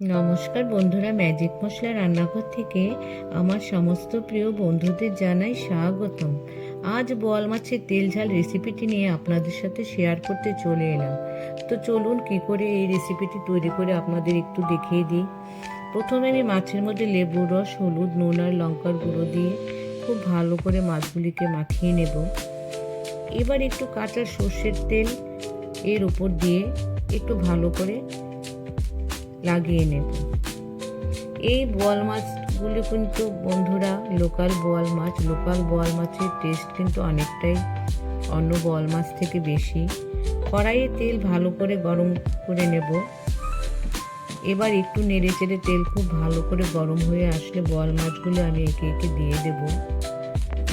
নমস্কার বন্ধুরা ম্যাজিক মশলা রান্নাঘর থেকে আমার সমস্ত প্রিয় বন্ধুদের জানাই স্বাগতম। আজ বোয়াল মাছের তেল ঝাল রেসিপিটি নিয়ে আপনাদের সাথে শেয়ার করতে চলে এলাম। তো চলুন কি করে এই রেসিপিটি তৈরি করে আপনাদের একটু দেখিয়ে দিই। প্রথমে আমি মাছের মধ্যে লেবুর রস, হলুদ, নুন আর লঙ্কার গুঁড়ো দিয়ে খুব ভালো করে মাছগুলিকে মাখিয়ে নেব। এবার একটু কাঁচা সর্ষের তেল এর উপর দিয়ে একটু ভালো করে লাগিয়ে নেব। এই বোয়াল মাছগুলি কিন্তু বন্ধুরা লোকাল বোয়াল মাছ লোকাল বোয়াল মাছের টেস্ট কিন্তু অনেকটাই অন্য বোয়াল মাছ থেকে বেশি। কড়াইয়ে তেল ভালো করে গরম করে নেব। এবার একটু নেড়ে চেড়ে তেল খুব ভালো করে গরম হয়ে আসলে বোয়াল মাছগুলো আমি একে একে দিয়ে দেব।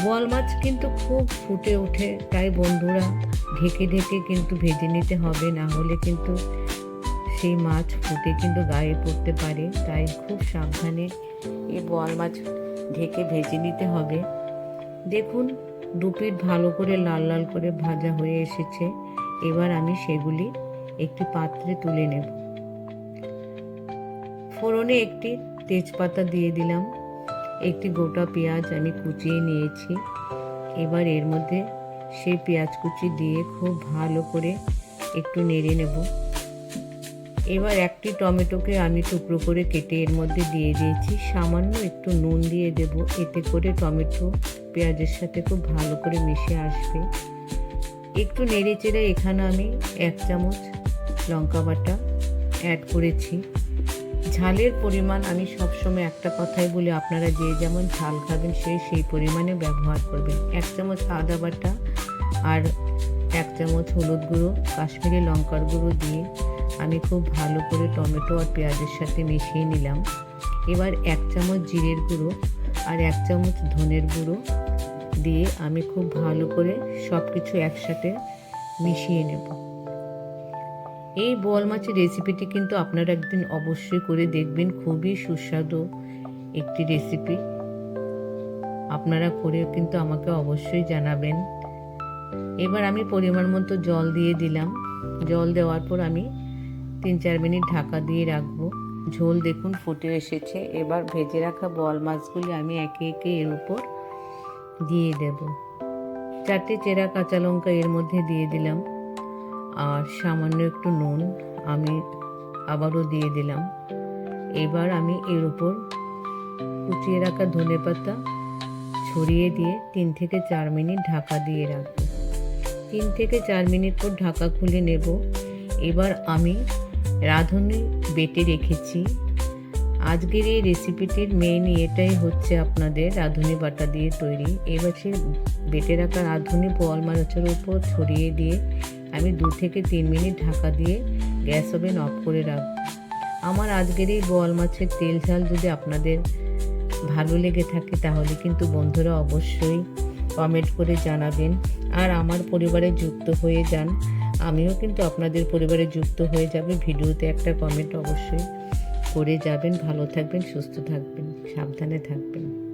বোয়াল মাছ কিন্তু খুব ফুটে ওঠে, তাই বন্ধুরা ঢেকে ঢেকে কিন্তু ভেজে নিতে হবে, না হলে কিন্তু সেই মাছ ফুটে কিন্তু গায়ে পড়তে পারে, তাই খুব সাবধানে এই বোয়াল মাছ ঢেকে ভেজে নিতে হবে। দেখুন দুপিট ভালো করে লাল লাল করে ভাজা হয়ে এসেছে। এবার আমি সেগুলি একটি পাত্রে তুলে নেব। ফোড়নে একটি তেজপাতা দিয়ে দিলাম। একটি গোটা পেঁয়াজ আমি কুচিয়ে নিয়েছি। এবার এর মধ্যে সেই পেঁয়াজ কুচি দিয়ে খুব ভালো করে একটু নেড়ে নেব। এবার একটি টমেটোকে আমি টুকরো করে কেটে এর মধ্যে দিয়ে দিয়েছি। সামান্য একটু নুন দিয়ে দেব। এতে করে টমেটো, পেঁয়াজের সাথে খুব ভালো করে মিশে আসবে। একটু নেড়ে চেড়ে এখানে আমি এক চামচ লঙ্কা বাটা অ্যাড করেছি। ঝালের পরিমাণ আমি সবসময় একটা কথাই বলি, আপনারা যে যেমন ঝাল খাবেন সেই সেই পরিমাণে ব্যবহার করবেন। এক চামচ আদা বাটা আর এক চামচ হলুদ গুঁড়ো, কাশ্মীরি লঙ্কার গুঁড়ো দিয়ে আমি খুব ভালো করে টমেটো আর পেঁয়াজের সাথে মিশিয়ে নিলাম। এবার এক চামচ জিরের গুঁড়ো আর এক চামচ ধনের গুঁড়ো দিয়ে আমি খুব ভালো করে সব কিছু একসাথে মিশিয়ে নেব। এই বোয়াল মাছের রেসিপিটি কিন্তু আপনারা একদিন অবশ্যই করে দেখবেন। খুবই সুস্বাদু একটি রেসিপি। আপনারা করে কিন্তু আমাকে অবশ্যই জানাবেন। এবার আমি পরিমাণ মতো জল দিয়ে দিলাম। জল দেওয়ার পর আমি তিন চার মিনিট ঢাকা দিয়ে রাখব। ঝোল দেখুন ফুটে এসেছে। এবার ভেজে রাখা বল মাছগুলি আমি একে একে এর উপর দিয়ে দেব। চারটে চেরা কাঁচা লঙ্কা এর মধ্যে দিয়ে দিলাম। আর সামান্য একটু নুন আমি আবারও দিয়ে দিলাম। এবার আমি এর উপর কুচিয়ে রাখা ধনে পাতা ছড়িয়ে দিয়ে তিন থেকে চার মিনিট ঢাকা দিয়ে রাখব। তিন থেকে চার মিনিট পর ঢাকা খুলে নেব। এবার আমি রাঁধুনি বেটে রেখেছি। আজকের এই রেসিপিটির মেইন এটাই হচ্ছে আপনাদের রাঁধুনি বাটা দিয়ে তৈরি। এবার সে বেটে রাখা রাঁধুনি পোয়াল মাছের উপর ছড়িয়ে দিয়ে আমি দু থেকে তিন মিনিট ঢাকা দিয়ে গ্যাস ওভেন অফ করে রাখব আমার আজকের এই বোয়াল মাছের তেল ঝাল যদি আপনাদের ভালো লেগে থাকে তাহলে কিন্তু বন্ধুরা অবশ্যই কমেন্ট করে জানাবেন। আর আমার পরিবারে যুক্ত হয়ে যান। আমিও কিন্তু আপনাদের পরিবারে যুক্ত হয়ে যাবে। ভিডিওতে একটা কমেন্ট অবশ্যই করে যাবেন। ভালো থাকবেন, সুস্থ থাকবেন, সাবধানে থাকবেন।